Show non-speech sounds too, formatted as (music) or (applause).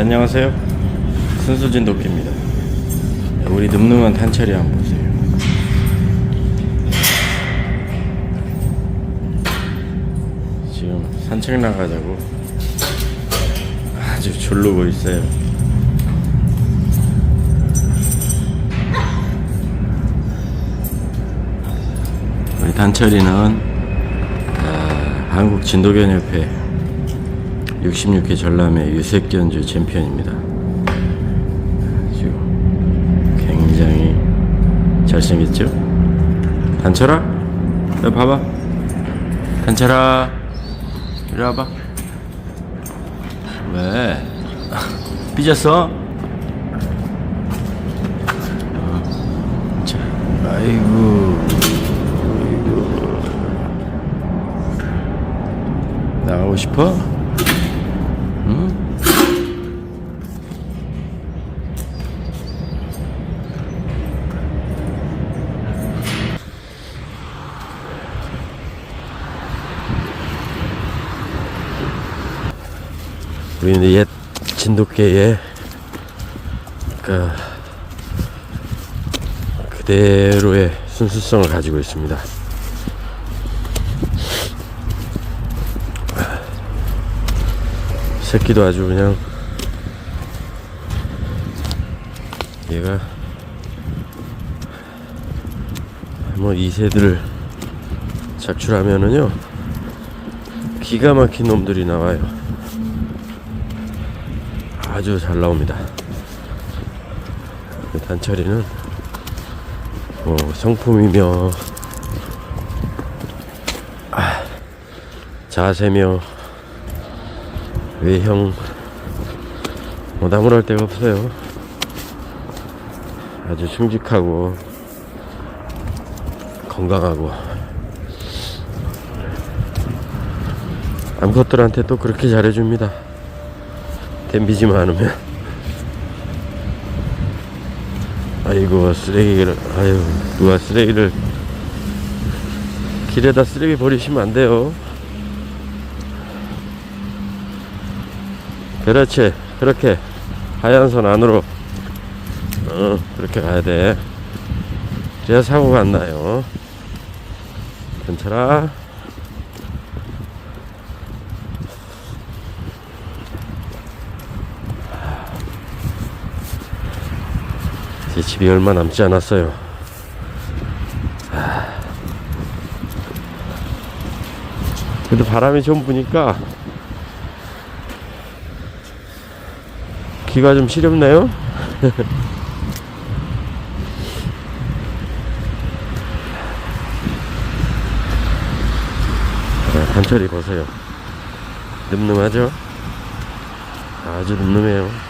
안녕하세요. 순수진 도끼입니다. 우리 늠름한 탄철이 한번 보세요. 지금 산책 나가자고 아주 졸르고 있어요. 우리 단철이는 아, 한국 진도견협회 66회 전람회 유색견주 챔피언입니다. 굉장히 잘생겼죠? 단철아? 여기 봐봐. 단철아. 이리 와봐. 왜? (laughs) 삐졌어? 어. 자, 아이고. 아이고. 나가고 싶어? 응? 우리는 옛 진돗개의 그 그대로의 순수성을 가지고 있습니다. 새끼도 아주 그냥 얘가 뭐 이새들을 작출하면은요 기가 막힌 놈들이 나와요. 아주 잘 나옵니다. 그 단철이는 뭐 성품이며 아, 자세며 외형 뭐 나무랄 데가 없어요. 아주 충직하고 건강하고 암컷들한테 또 그렇게 잘해줍니다. 댐비지만 않으면 아이고 쓰레기를 아유 누가 쓰레기를 길에다 쓰레기 버리시면 안 돼요 그렇지. 그렇게 하얀 선 안으로. 어 그렇게 가야 돼. 그래야 사고가 안 나요. 괜찮아. 제 집이 얼마 남지 않았어요. 아. 근데 바람이 좀 부니까 귀가 좀 시렵네요. 네, 단철이 보세요. 늠름하죠? 아주 늠름해요.